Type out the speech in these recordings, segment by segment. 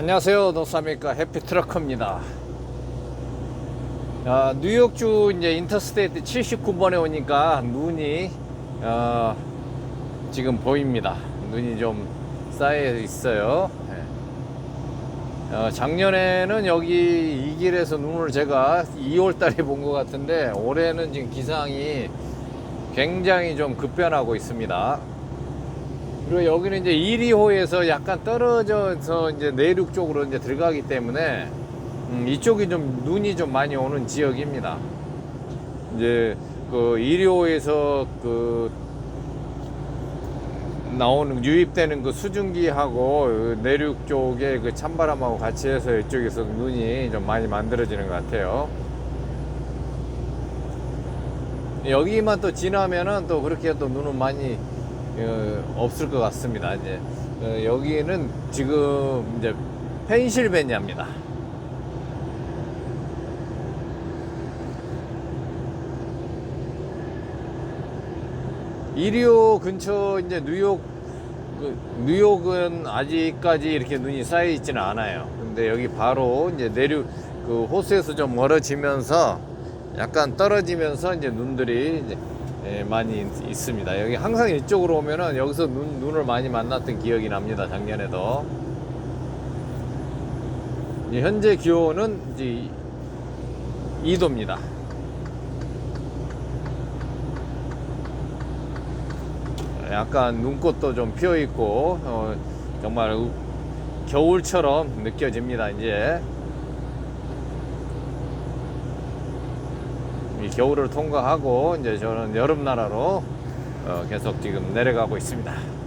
안녕하세요. 노사메카 해피트럭커입니다. 아, 뉴욕주 이제 인터스테이트 79번에 오니까 눈이 어, 지금 보입니다. 눈이 좀 쌓여 있어요. 네. 어, 작년에는 여기 이 길에서 눈을 제가 2월 달에 본 것 같은데 올해는 지금 기상이 굉장히 좀 급변하고 있습니다. 그리고 여기는 이제 1리호에서 약간 떨어져서 이제 내륙 쪽으로 이제 들어가기 때문에 음, 이쪽이 좀 눈이 좀 많이 오는 지역입니다. 이제 그 1리호에서 그 나오는 유입되는 그 수증기하고 그 내륙 쪽에 그 찬바람하고 같이 해서 이쪽에서 눈이 좀 많이 만들어지는 것 같아요. 여기만 또 지나면은 또 그렇게 또 눈은 많이 어, 없을 것 같습니다. 이제 어, 여기는 지금 이제 펜실베니아입니다. 이리오 근처 이제 뉴욕 그 뉴욕은 아직까지 이렇게 눈이 쌓여 있지는 않아요. 근데 여기 바로 이제 내륙 그 호수에서 좀 멀어지면서 약간 떨어지면서 이제 눈들이 이제 예, 많이 있- 있습니다. 여기 항상 이쪽으로 오면은 여기서 눈, 눈을 많이 만났던 기억이 납니다. 작년에도. 현재 기온은 이제 2도입니다. 약간 눈꽃도 좀 피어 있고 어, 정말 우- 겨울처럼 느껴집니다. 이제 겨울을 통과하고 이제 저는 여름 나라로 어, 계속 지금 내려가고 있습니다.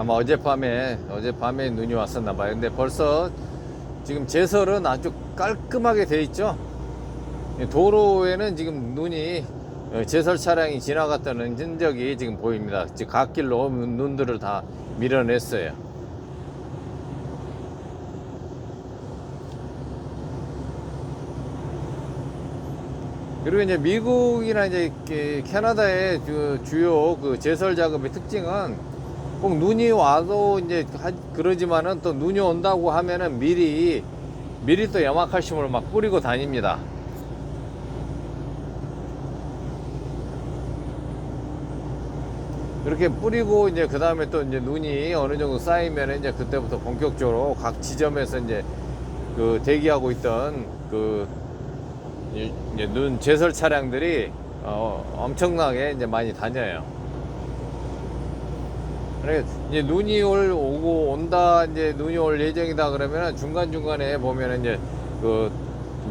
아마 어젯밤에 어젯밤에 눈이 왔었나 봐요. 근데 벌써 지금 제설은 아주 깔끔하게 돼 있죠. 도로에는 지금 눈이 어, 제설 차량이 지나갔다는 흔적이 지금 보입니다. 지금 갓길로 눈- 눈들을 다 밀어냈어요. 그리고 이제 미국이나 이제 그 캐나다의 그 주요 그 제설 작업의 특징은 꼭 눈이 와도 이제 하- 그러지만은 또 눈이 온다고 하면은 미리 미리 또 염화칼슘을 막 뿌리고 다닙니다. 그렇게 뿌리고 이제 그 다음에 또 이제 눈이 어느 정도 쌓이면 이제 그때부터 본격적으로 각 지점에서 이제 그 대기하고 있던 그 이- 이제 눈 제설 차량들이 어, 엄청나게 이제 많이 다녀요. 이제 눈이 올 오고 온다 이제 눈이 올 예정이다 그러면 중간 중간에 보면 이제 그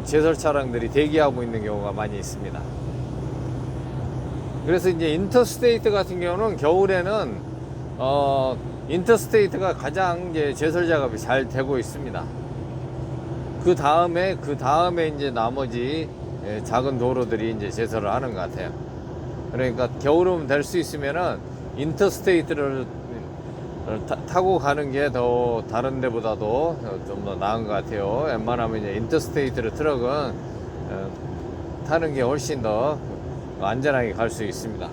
제설 차량들이 대기하고 있는 경우가 많이 있습니다. 그래서 이제 인터스테이트 같은 경우는 겨울에는 어 인터스테이트가 가장 이제 제설 작업이 잘 되고 있습니다. 그 다음에 그 다음에 이제 나머지 예, 작은 도로들이 이제 제설을 하는 것 같아요. 그러니까 겨울은 될 수 있으면은 인터스테이트를 타, 타고 가는 게 더 다른 데보다도 좀 더 나은 것 같아요. 웬만하면 이제 인터스테이트를 트럭은 어, 타는 게 훨씬 더 안전하게 갈 수 있습니다.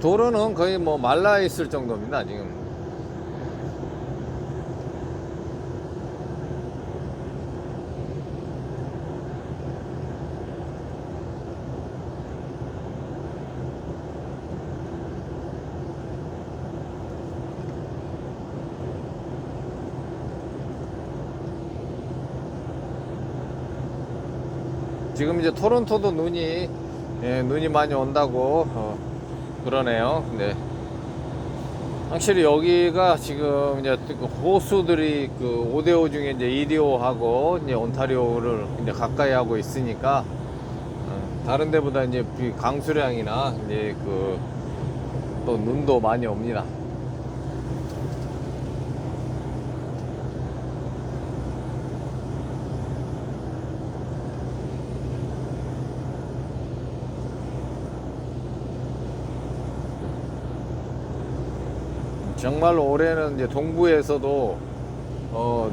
도로는 거의 뭐 말라 있을 정도입니다, 지금. 토론토도 눈이 예, 눈이 많이 온다고 어, 그러네요. 근데 확실히 여기가 지금 이제 그 호수들이 그 5대5 중에 이제 2대5하고 이제 온타리오를 이제 가까이 하고 있으니까 어, 다른 데보다 이제 비 강수량이나 이제 그 또 눈도 많이 옵니다. 정말 올해는 이제 동부에서도 어,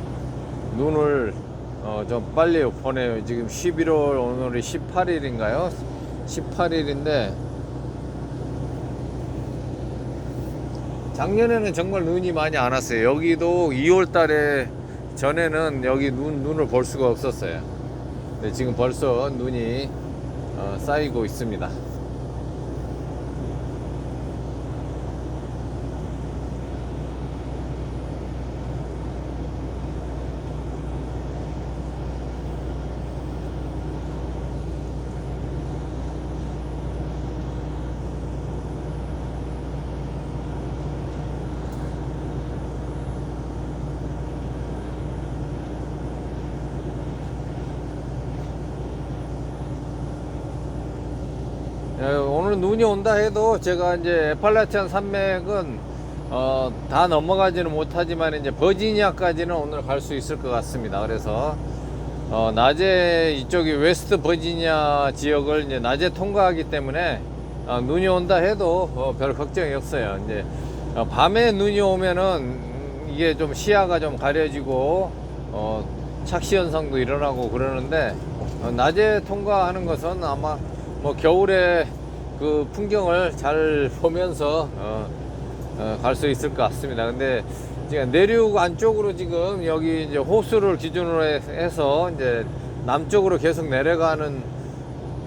눈을 어, 좀 빨리 보내요. 지금 11월 오늘이 18일인가요? 18일인데 작년에는 정말 눈이 많이 안 왔어요. 여기도 2월 달에 전에는 여기 눈, 눈을 볼 수가 없었어요. 근데 지금 벌써 눈이 어, 쌓이고 있습니다. 예, 오늘 눈이 온다 해도 제가 이제 에팔라티안 산맥은 어, 다 넘어가지는 못하지만 이제 버지니아까지는 오늘 갈 수 있을 것 같습니다. 그래서 어, 낮에 이쪽이 웨스트 버지니아 지역을 이제 낮에 통과하기 때문에 어, 눈이 온다 해도 어, 별 걱정이 없어요. 이제 어, 밤에 눈이 오면은 음, 이게 좀 시야가 좀 가려지고 어, 착시 현상도 일어나고 그러는데 어, 낮에 통과하는 것은 아마 뭐 겨울에 그 풍경을 잘 보면서 어, 갈 수 있을 것 같습니다. 근데 지금 내륙 안쪽으로 지금 여기 이제 호수를 기준으로 해- 해서 이제 남쪽으로 계속 내려가는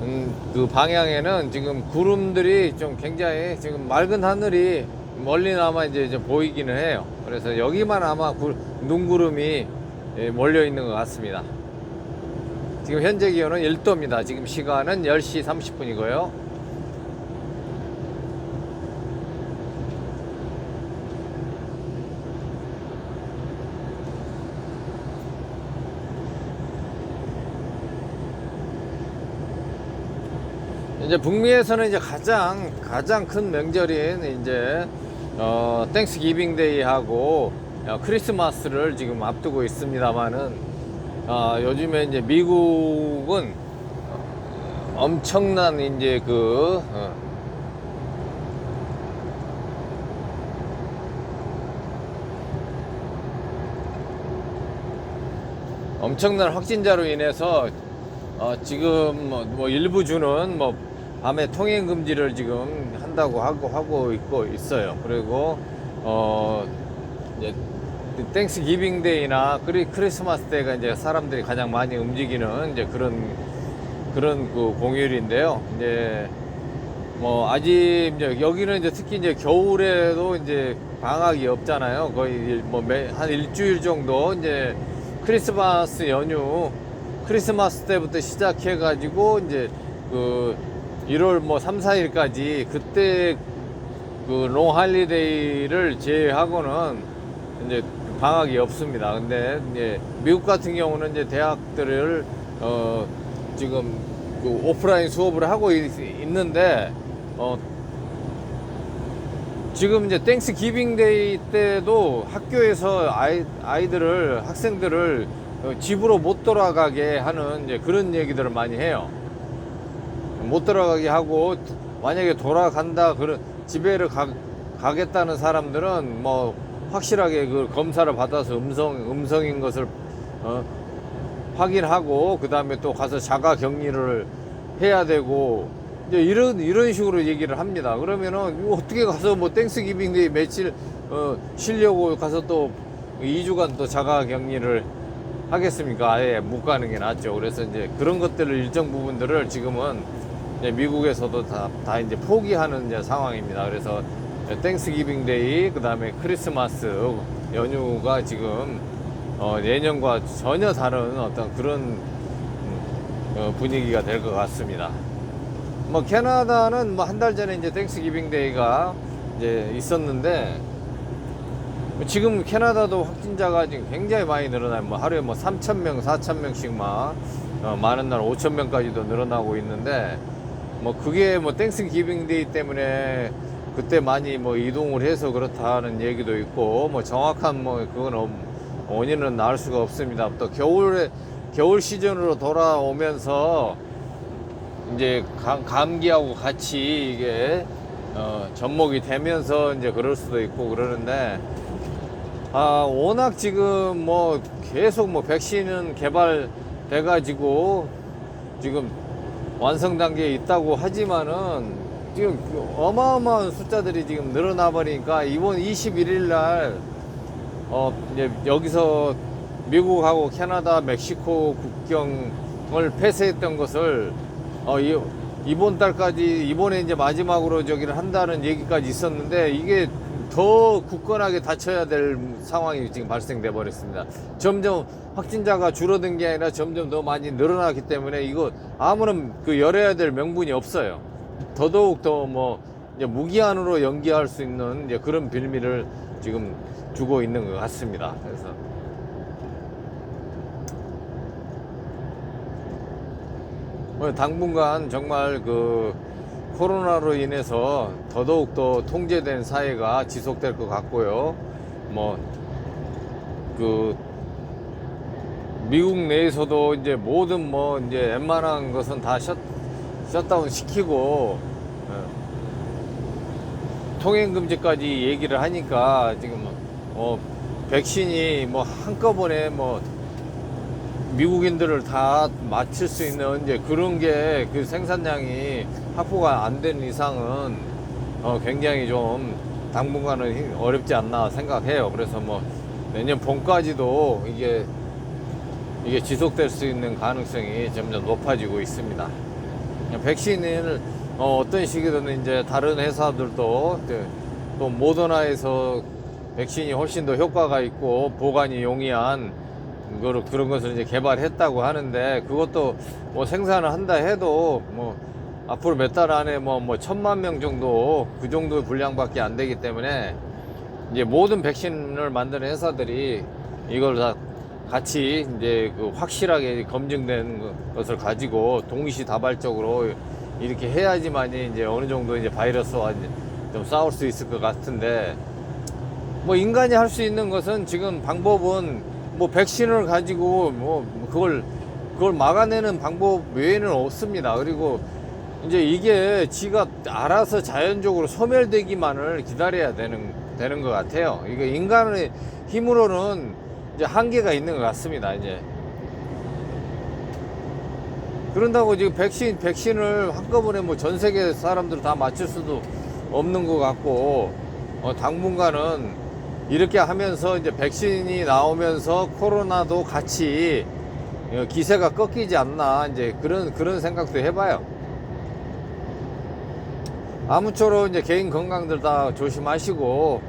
음, 그 방향에는 지금 구름들이 좀 굉장히 지금 맑은 하늘이 멀리나마 이제, 이제 보이기는 해요. 그래서 여기만 아마 구- 눈구름이 예, 몰려 있는 것 같습니다. 지금 현재 기온은 1도입니다. 지금 시간은 10시 30분이고요. 이제 북미에서는 이제 가장 가장 큰 명절인 이제 어 땡스 기빙 데이하고 어, 크리스마스를 지금 앞두고 있습니다만은 아, 요즘에 이제 미국은 엄청난 이제 그 어, 엄청난 확진자로 인해서 어, 지금 뭐, 뭐 일부 주는 뭐 밤에 통행 금지를 지금 한다고 하고 하고 있고 있어요. 그리고 어 이제 땡스 기빙 데이나 크리, 크리스마스 때가 이제 사람들이 가장 많이 움직이는 이제 그런 그런 그 공휴일인데요. 이제 뭐 아직 이제 여기는 이제 특히 이제 겨울에도 이제 방학이 없잖아요. 거의 뭐한 일주일 정도 이제 크리스마스 연휴 크리스마스 때부터 시작해 가지고 이제 그 1월 뭐 3, 4일까지 그때 그 롱할리데이를 제외하고는 이제 방학이 없습니다. 근데 이제 미국 같은 경우는 이제 대학들을 어 지금 그 오프라인 수업을 하고 있, 있는데 어 지금 이제 땡스 기빙 데이 때도 학교에서 아이, 아이들을 학생들을 어, 집으로 못 돌아가게 하는 이제 그런 얘기들을 많이 해요. 못 돌아가게 하고 만약에 돌아간다 그런 집에를 가, 가겠다는 사람들은 뭐 확실하게 그 검사를 받아서 음성 음성인 것을 어, 확인하고 그 다음에 또 가서 자가 격리를 해야 되고 이제 이런 이런 식으로 얘기를 합니다. 그러면은 어떻게 가서 뭐 땡스 기빙데이 며칠 어, 쉬려고 가서 또 2주간 또 자가 격리를 하겠습니까? 아예 못 가는 게 낫죠. 그래서 이제 그런 것들을 일정 부분들을 지금은 이제 미국에서도 다, 다 이제 포기하는 이제 상황입니다. 그래서 땡스기빙 데이, 그 다음에 크리스마스 연휴가 지금 어, 예년과 전혀 다른 어떤 그런 음, 어, 분위기가 될 것 같습니다. 뭐 캐나다는 뭐 한 달 전에 이제 땡스기빙 데이가 이제 있었는데 지금 캐나다도 확진자가 지금 굉장히 많이 늘어나요. 뭐 하루에 뭐 3천 명, 4천 명씩 막 어, 많은 날 5천 명까지도 늘어나고 있는데 뭐 그게 뭐 땡스 기빙 데이 때문에 그때 많이 뭐 이동을 해서 그렇다는 얘기도 있고 뭐 정확한 뭐 그건 없- 원인은 나올 수가 없습니다. 또 겨울에 겨울 시즌으로 돌아오면서 이제 감, 감기하고 같이 이게 어, 접목이 되면서 이제 그럴 수도 있고 그러는데 아 워낙 지금 뭐 계속 뭐 백신은 개발돼 가지고 지금 완성 단계에 있다고 하지만은 지금 어마어마한 숫자들이 지금 늘어나 버리니까 이번 21일 날 어, 이제 여기서 미국하고 캐나다, 멕시코 국경을 폐쇄했던 것을 어, 이, 이번 달까지 이번에 이제 마지막으로 저기를 한다는 얘기까지 있었는데 이게 더 굳건하게 닫혀야 될 상황이 지금 발생돼 버렸습니다. 점점 확진자가 줄어든 게 아니라 점점 더 많이 늘어나기 때문에 이거 아무런 그 열어야 될 명분이 없어요. 더더욱 더뭐 무기한으로 연기할 수 있는 그런 빌미를 지금 주고 있는 것 같습니다. 그래서 뭐 당분간 정말 그 코로나로 인해서 더더욱 더 통제된 사회가 지속될 것 같고요. 뭐 그 미국 내에서도 이제 모든 뭐 이제 웬만한 것은 다 셧, 셧다운 시키고 어, 통행 금지까지 얘기를 하니까 지금 어 백신이 뭐 한꺼번에 뭐 미국인들을 다 맞출 수 있는 이제 그런 게 그 생산량이 확보가 안 되는 이상은 어 굉장히 좀 당분간은 힘- 어렵지 않나 생각해요. 그래서 뭐 내년 봄까지도 이게 이게 지속될 수 있는 가능성이 점점 높아지고 있습니다. 백신을 어, 떤 식이든 이제 다른 회사들도 이제 또 모더나에서 백신이 훨씬 더 효과가 있고 보관이 용이한 그런 그런 것을 이제 개발했다고 하는데 그것도 뭐 생산을 한다 해도 뭐 앞으로 몇 달 안에 뭐, 뭐 천만 명 정도 그 정도 분량밖에 안 되기 때문에 이제 모든 백신을 만드는 회사들이 이걸 다 같이 이제 그 확실하게 검증된 것을 가지고 동시다발적으로 이렇게 해야지만이 이제 어느 정도 이제 바이러스와 이제 좀 싸울 수 있을 것 같은데 뭐 인간이 할 수 있는 것은 지금 방법은 뭐 백신을 가지고 뭐 그걸 그걸 막아내는 방법 외에는 없습니다. 그리고 이제 이게 지가 알아서 자연적으로 소멸되기만을 기다려야 되는 되는 것 같아요. 이게 인간의 힘으로는 이제 한계가 있는 것 같습니다. 이제 그런다고 지금 백신 백신을 한꺼번에 뭐 전 세계 사람들 다 맞출 수도 없는 것 같고 어, 당분간은 이렇게 하면서 이제 백신이 나오면서 코로나도 같이 어, 기세가 꺾이지 않나 이제 그런 그런 생각도 해봐요. 아무쪼록 이제 개인 건강들 다 조심하시고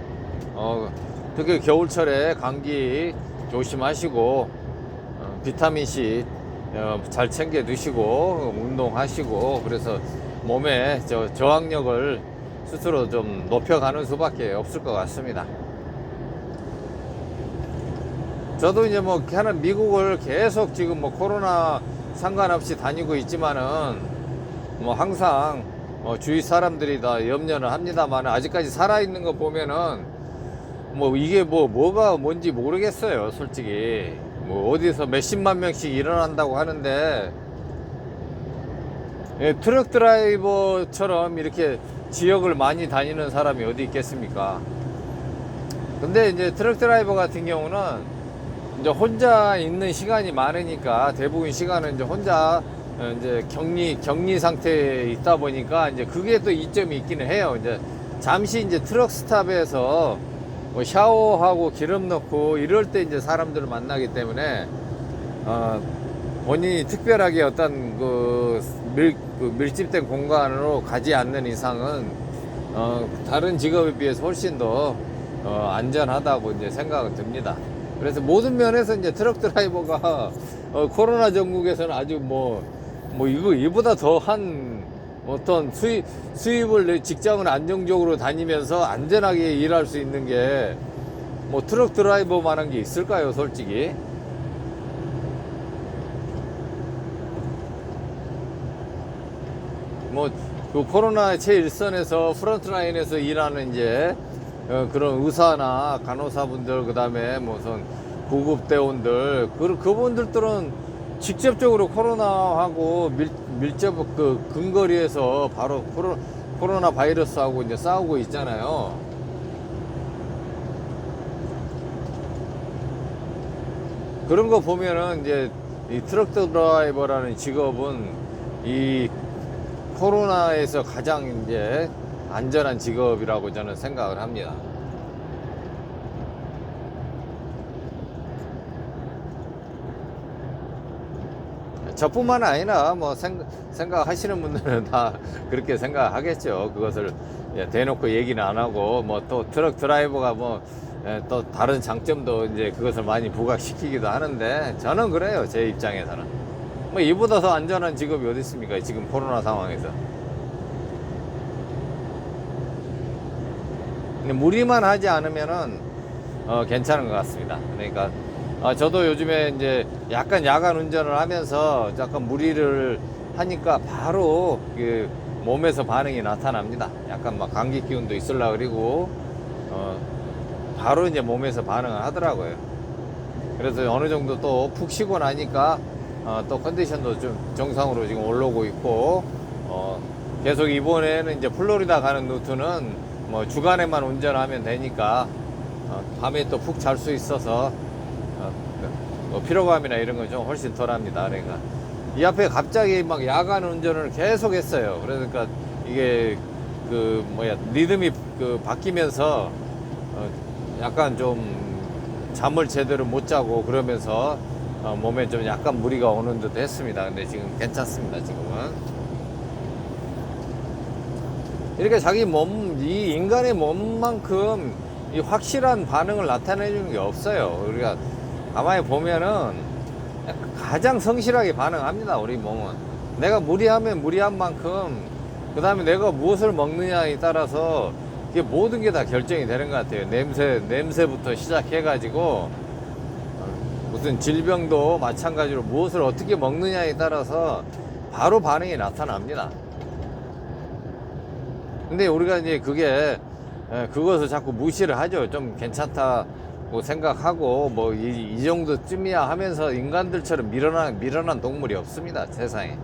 어 특히 겨울철에 감기 조심하시고 어, 비타민 C 어, 잘 챙겨 드시고 운동하시고 그래서 몸에 저 저항력을 스스로 좀 높여가는 수밖에 없을 것 같습니다. 저도 이제 뭐 캐나 미국을 계속 지금 뭐 코로나 상관없이 다니고 있지만은 뭐 항상 뭐 주위 사람들이 다 염려는 합니다만 아직까지 살아 있는 거 보면은 뭐 이게 뭐 뭐가 뭔지 모르겠어요 솔직히. 뭐 어디서 몇십만 명씩 일어난다고 하는데. 예, 트럭 드라이버처럼 이렇게 지역을 많이 다니는 사람이 어디 있겠습니까? 근데 이제 트럭 드라이버 같은 경우는 이제 혼자 있는 시간이 많으니까 대부분 시간은 이제 혼자 어, 이제 격리 격리 상태에 있다 보니까 이제 그게 또 이점이 있기는 해요. 이제 잠시 이제 트럭 스탑에서 뭐 샤워하고 기름 넣고 이럴 때 이제 사람들을 만나기 때문에 어 본인이 특별하게 어떤 그, 밀, 그 밀집된 공간으로 가지 않는 이상은 어 다른 직업에 비해서 훨씬 더 어, 안전하다고 이제 생각은 듭니다. 그래서 모든 면에서 이제 트럭 드라이버가 어, 코로나 전국에서는 아주 뭐, 뭐 이거 이보다 더한 어떤 수입, 수입을 내 직장을 안정적으로 다니면서 안전하게 일할 수 있는 게 뭐 트럭 드라이버만 한 게 있을까요, 솔직히? 뭐, 그 코로나 최일선에서 프런트라인에서 일하는 이제 어, 그런 의사나 간호사분들, 그 다음에 무슨 구급대원들, 그, 그분들들은 직접적으로 코로나하고 밀, 밀접, 그, 근거리에서 바로 코로, 코로나 바이러스하고 이제 싸우고 있잖아요. 그런 거 보면은 이제 이 트럭 드라이버라는 직업은 이 코로나에서 가장 이제 안전한 직업이라고 저는 생각을 합니다. 저뿐만 아니라 뭐 생, 생각하시는 분들은 다 그렇게 생각하겠죠. 그것을 예, 대놓고 얘기는 안 하고 뭐 또 트럭 드라이버가 뭐 또 다른 장점도 이제 그것을 많이 부각시키기도 하는데 저는 그래요. 제 입장에서는 뭐 이보다 더 안전한 직업이 어디 있습니까? 지금 코로나 상황에서. 근데 무리만 하지 않으면은 어, 괜찮은 것 같습니다. 그러니까 어, 저도 요즘에 이제 약간 야간 운전을 하면서 약간 무리를 하니까 바로 그 몸에서 반응이 나타납니다. 약간 막 감기 기운도 있을라 그리고 어, 바로 이제 몸에서 반응을 하더라고요. 그래서 어느 정도 또 푹 쉬고 나니까 어, 또 컨디션도 좀 정상으로 지금 올라오고 있고 어, 계속 이번에는 이제 플로리다 가는 루트는 뭐 주간에만 운전하면 되니까 어, 밤에 또 푹 잘 수 있어서 어, 뭐 피로감이나 이런 건 좀 훨씬 덜합니다. 그러니까 이 앞에 갑자기 막 야간 운전을 계속 했어요. 그러니까 이게 그 뭐야 리듬이 그 바뀌면서 어, 약간 좀 잠을 제대로 못 자고 그러면서 어, 몸에 좀 약간 무리가 오는 듯 했습니다. 근데 지금 괜찮습니다. 지금은. 이렇게 자기 몸, 이 인간의 몸만큼 이 확실한 반응을 나타내주는 게 없어요. 우리가 가만히 보면은 가장 성실하게 반응합니다. 우리 몸은. 내가 무리하면 무리한 만큼, 그 다음에 내가 무엇을 먹느냐에 따라서 이게 모든 게 다 결정이 되는 것 같아요. 냄새, 냄새부터 시작해가지고, 어, 무슨 질병도 마찬가지로 무엇을 어떻게 먹느냐에 따라서 바로 반응이 나타납니다. 근데 우리가 이제 그게 에, 그것을 자꾸 무시를 하죠. 좀 괜찮다고 생각하고 뭐이 정도쯤이야 하면서 인간들처럼 밀어난 밀어난 동물이 없습니다. 세상에.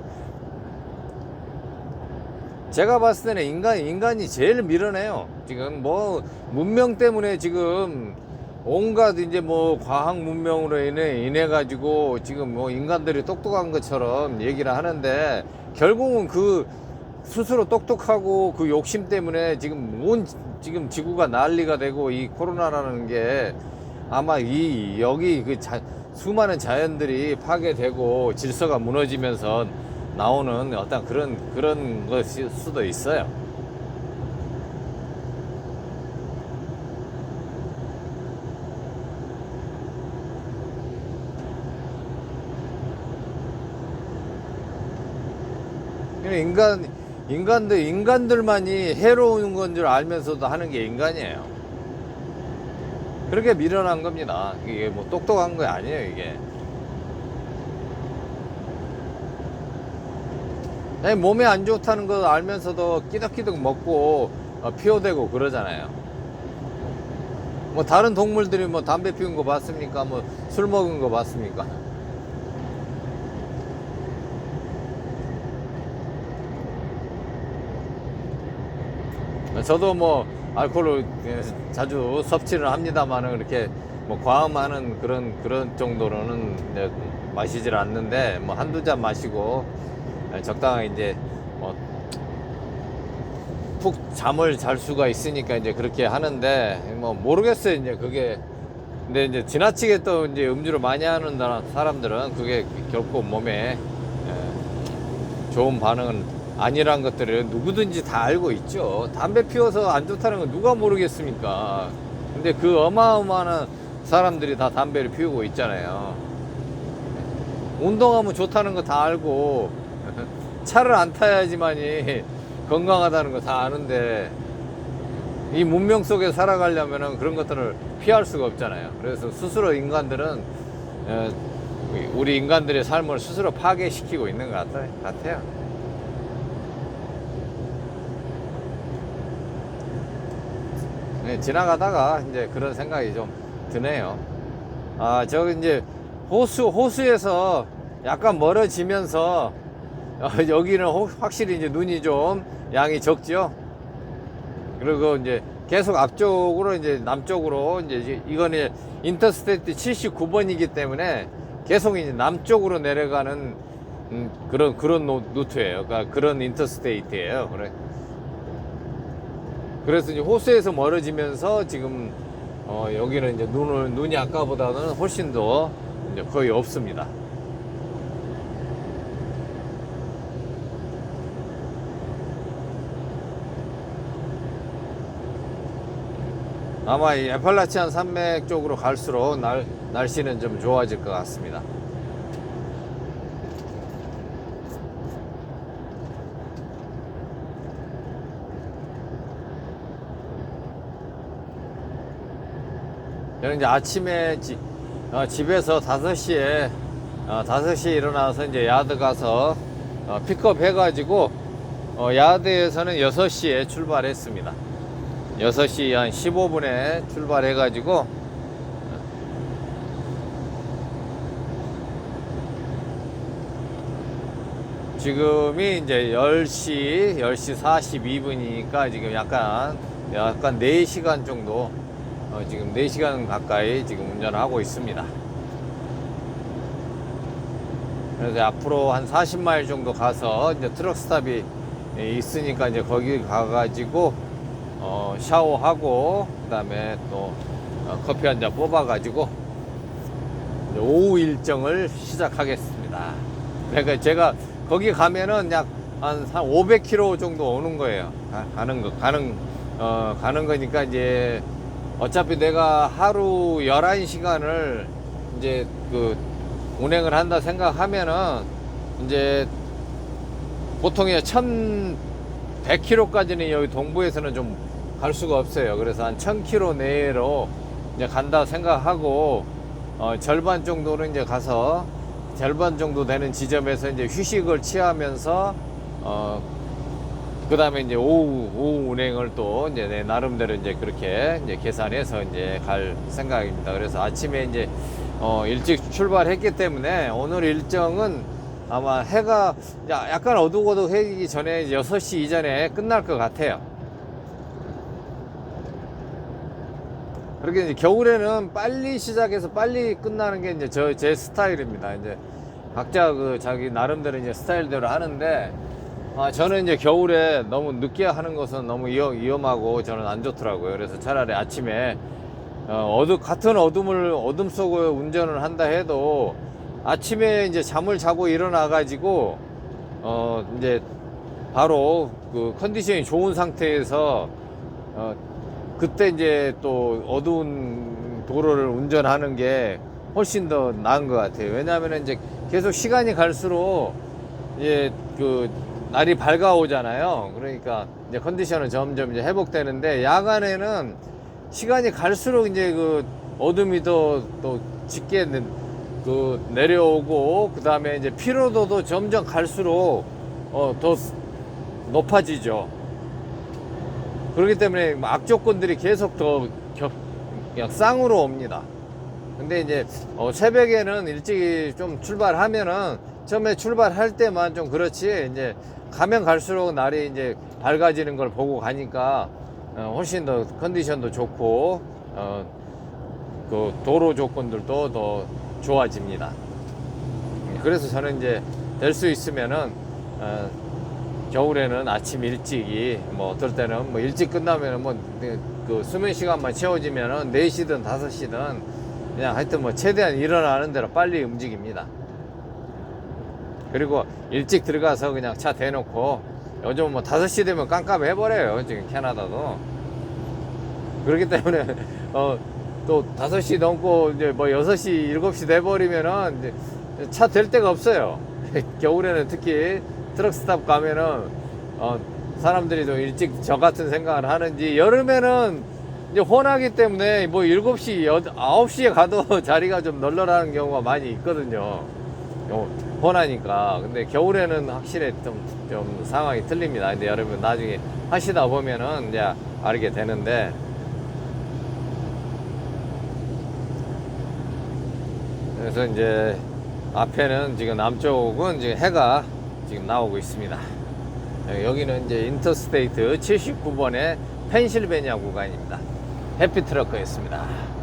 제가 봤을 때는 인간 인간이 제일 밀어내요. 지금 뭐 문명 때문에 지금 온갖 이제 뭐 과학 문명으로 인해 인해 가지고 지금 뭐 인간들이 똑똑한 것처럼 얘기를 하는데 결국은 그 스스로 똑똑하고 그 욕심 때문에 지금 온 지금 지구가 난리가 되고 이 코로나라는 게 아마 이 여기 그 자, 수많은 자연들이 파괴되고 질서가 무너지면서 나오는 어떤 그런 그런 것일 수도 있어요. 인간 인간들 인간들만이 해로운 건 줄 알면서도 하는 게 인간이에요. 그렇게 밀어난 겁니다. 이게 뭐 똑똑한 거 아니에요, 이게. 몸에 안 좋다는 거 알면서도 끼덕끼덕 먹고 어, 피워대고 그러잖아요. 뭐 다른 동물들이 뭐 담배 피운 거 봤습니까? 뭐 술 먹은 거 봤습니까? 저도 뭐 알코올을 예, 자주 섭취를 합니다만은 그렇게 뭐 과음하는 그런 그런 정도로는 마시질 않는데 뭐 한두 잔 마시고 예, 적당히 이제 뭐 푹 잠을 잘 수가 있으니까 이제 그렇게 하는데 뭐 모르겠어요 이제 그게. 근데 이제 지나치게 또 이제 음주를 많이 하는 사람들은 그게 결코 몸에 예, 좋은 반응은 아니란 것들을 누구든지 다 알고 있죠. 담배 피워서 안 좋다는 건 누가 모르겠습니까? 근데 그 어마어마한 사람들이 다 담배를 피우고 있잖아요. 운동하면 좋다는 거 다 알고 차를 안 타야지만이 건강하다는 거 다 아는데 이 문명 속에 살아가려면 그런 것들을 피할 수가 없잖아요. 그래서 스스로 인간들은 어, 우리 인간들의 삶을 스스로 파괴시키고 있는 것 같아요. 네, 지나가다가 이제 그런 생각이 좀 드네요. 아, 저기 이제 호수, 호수에서 약간 멀어지면서 어, 여기는 혹- 확실히 이제 눈이 좀 양이 적죠. 그리고 이제 계속 앞쪽으로 이제 남쪽으로 이제 이거는 인터스테이트 79번이기 때문에 계속 이제 남쪽으로 내려가는 음, 그런 그런 노, 루트예요. 그러니까 그런 인터스테이트예요. 그래. 그래서 이제 호수에서 멀어지면서 지금 어, 여기는 이제 눈을 눈이 아까보다는 훨씬 더 이제 거의 없습니다. 아마 이 에팔라치안 산맥 쪽으로 갈수록 날, 날씨는 좀 좋아질 것 같습니다. 저는 이제 아침에 지- 어, 집에서 5시에 어, 5시에 일어나서 이제 야드 가서 어, 픽업 해가지고 어, 야드에서는 6시에 출발했습니다. 6시 한 15분에 출발해가지고 지금이 이제 10시, 10시 42분이니까 지금 약간, 약간 4시간 정도, 어, 지금 4시간 가까이 지금 운전을 하고 있습니다. 그래서 앞으로 한 40마일 정도 가서 이제 트럭 스탑이 있으니까 이제 거기 가가지고 어, 샤워하고 그다음에 또 어, 커피 한 잔 뽑아가지고 오후 일정을 시작하겠습니다. 그러니까 제가 거기 가면은 약한 500km 정도 오는 거예요. 가, 가는 거 가는 어, 가는 거니까 이제 어차피 내가 하루 11시간을 이제 그 운행을 한다 생각하면은 이제 보통의 1100km까지는 여기 동부에서는 좀 갈 수가 없어요. 그래서 한 1000km 내로 이제 간다 생각하고 어, 절반 정도는 이제 가서 절반 정도 되는 지점에서 이제 휴식을 취하면서 어, 그 다음에 이제 오후, 오후 운행을 또 이제 내 나름대로 이제 그렇게 이제 계산해서 이제 갈 생각입니다. 그래서 아침에 이제 어, 일찍 출발했기 때문에 오늘 일정은 아마 해가 야- 약간 어둑어둑해지기 전에 이제 6시 이전에 끝날 것 같아요. 그렇게 이제 겨울에는 빨리 시작해서 빨리 끝나는 게 이제 저 제 스타일입니다. 이제 각자 그 자기 나름대로 이제 스타일대로 하는데 아, 저는 이제 겨울에 너무 늦게 하는 것은 너무 위험, 위험 하고 저는 안 좋더라고요. 그래서 차라리 아침에 어, 어두, 같은 어둠을, 어둠 속을 운전을 한다 해도 아침에 이제 잠을 자고 일어나 가지고, 어, 이제 바로 그 컨디션이 좋은 상태에서, 어, 그때 이제 또 어두운 도로를 운전하는 게 훨씬 더 나은 것 같아요. 왜냐하면 이제 계속 시간이 갈수록 이제 그 날이 밝아오잖아요. 그러니까 이제 컨디션은 점점 이제 회복되는데 야간에는 시간이 갈수록 이제 그 어둠이 더 또 짙게 내- 그 내려오고 그 다음에 이제 피로도도 점점 갈수록 어 더 높아지죠. 그렇기 때문에 악조건들이 계속 더 겨, 그냥 쌍으로 옵니다. 근데 이제 어, 새벽에는 일찍 좀 출발하면은 처음에 출발할 때만 좀 그렇지 이제 가면 갈수록 날이 이제 밝아지는 걸 보고 가니까 어, 훨씬 더 컨디션도 좋고 어, 그 도로 조건들도 더 좋아집니다. 그래서 저는 이제 될 수 있으면은 어, 겨울에는 아침 일찍이 뭐 어떨 때는 뭐 일찍 끝나면은 뭐그 수면 시간만 채워지면은 4시든 5시든 그냥 하여튼 뭐 최대한 일어나는 대로 빨리 움직입니다. 그리고 일찍 들어가서 그냥 차 대놓고 요즘 뭐 5시 되면 깜깜해 버려요. 지금 캐나다도. 그렇기 때문에 어, 또 5시 넘고 이제 뭐 6시, 7시 돼 버리면은 이제 차댈 데가 없어요. 겨울에는 특히 트럭 스탑 가면은 어, 사람들이 좀 일찍 저 같은 생각을 하는지 여름에는 이제 혼하기 때문에 뭐 7시, 9시에 가도 자리가 좀 널널한 경우가 많이 있거든요. 요- 혼하니까. 근데 겨울에는 확실히 좀, 좀 상황이 틀립니다. 근데 여러분 나중에 하시다 보면은 이제 알게 되는데 그래서 이제 앞에는 지금 남쪽은 지금 해가 지금 나오고 있습니다. 여기는 이제 인터스테이트 79번의 펜실베니아 구간입니다. 해피트럭크였습니다.